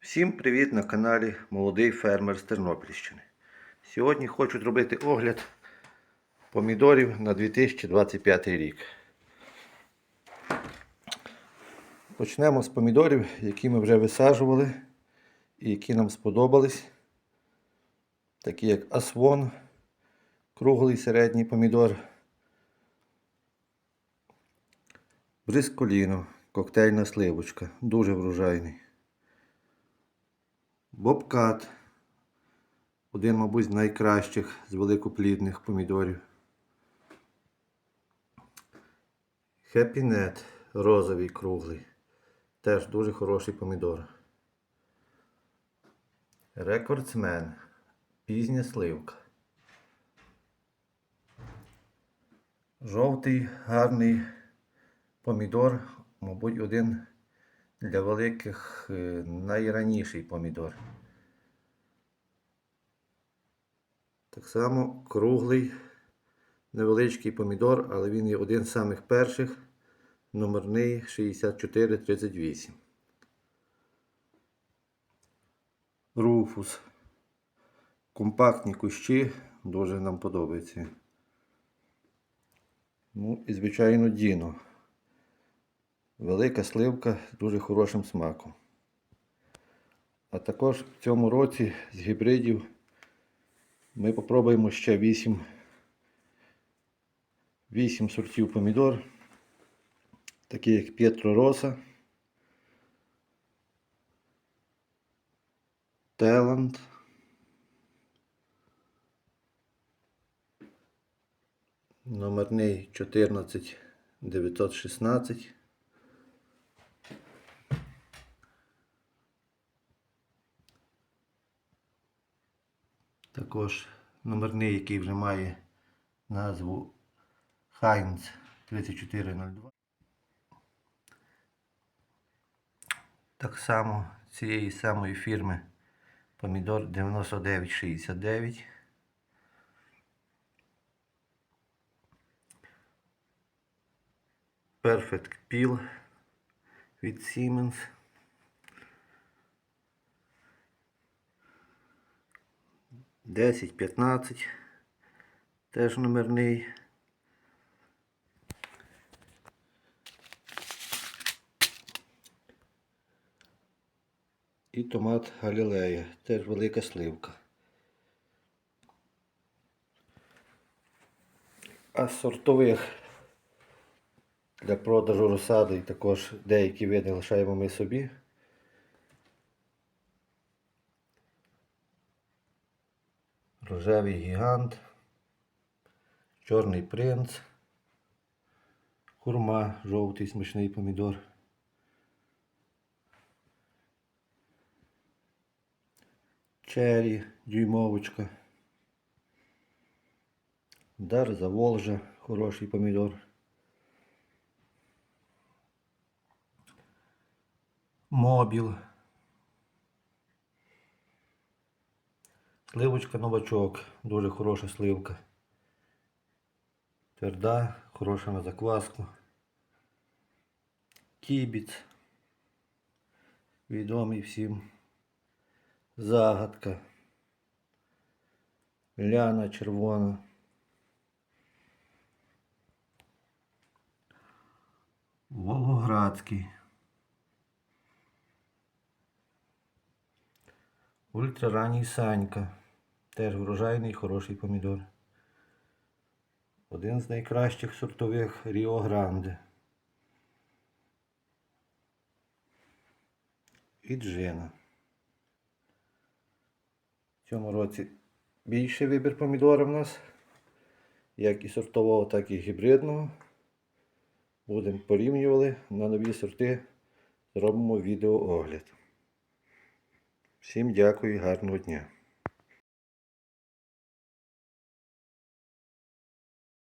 Всім привіт на каналі Молодий фермер з Тернопільщини. Сьогодні хочу зробити огляд помідорів на 2025 рік. Почнемо з помідорів, які ми вже висаджували і які нам сподобались. Такі як Асвон, круглий середній помідор, Брисколіно, коктейльна сливочка, дуже врожайний. Бобкат. Один, мабуть, з найкращих з великоплідних помідорів. Хепінет розовий круглий. Теж дуже хороший помідор. Рекордсмен. Пізня сливка. Жовтий гарний помідор, мабуть, один для великих е, найраніший помідор. Так само круглий невеличкий помідор, але він є один з самих перших, номерний 6438. Руфус. Компактні кущі, дуже нам подобається. Ну і, звичайно, Діно. Велика сливка з дуже хорошим смаком. А також в цьому році з гібридів ми попробуємо ще 8, 8 сортів помідор, такі як П'єтро Роса, Теланд, номерний 14916. Також номерний, який вже має назву Heinz 3402. Так само цієї самої фірми помідор 9969. Perfect Peel від Siemens. Десять, п'ятнадцять. Теж номерний. І томат Галілея. Теж велика сливка. А з сортових для продажу розсади також деякі види лишаємо ми собі. Рожевий гігант, чорний принц, хурма, жовтий смачний помідор. Чері, дюймовочка. Дар Заволжа, хороший помідор. Мобіл. Сливочка новачок, дуже хороша сливка. Тверда, хороша на закваску. Кібіц. Відомий всім. Загадка. Ляна червона. Волгоградський. Ультраранній Санька. Теж врожайний хороший помідор. Один з найкращих сортових Ріо Гранде. І джина. В цьому році більший вибір помідора в нас. Як і сортового, так і гібридного. Будемо порівнювати на нові сорти. Зробимо відеоогляд. Всім дякую і гарного дня.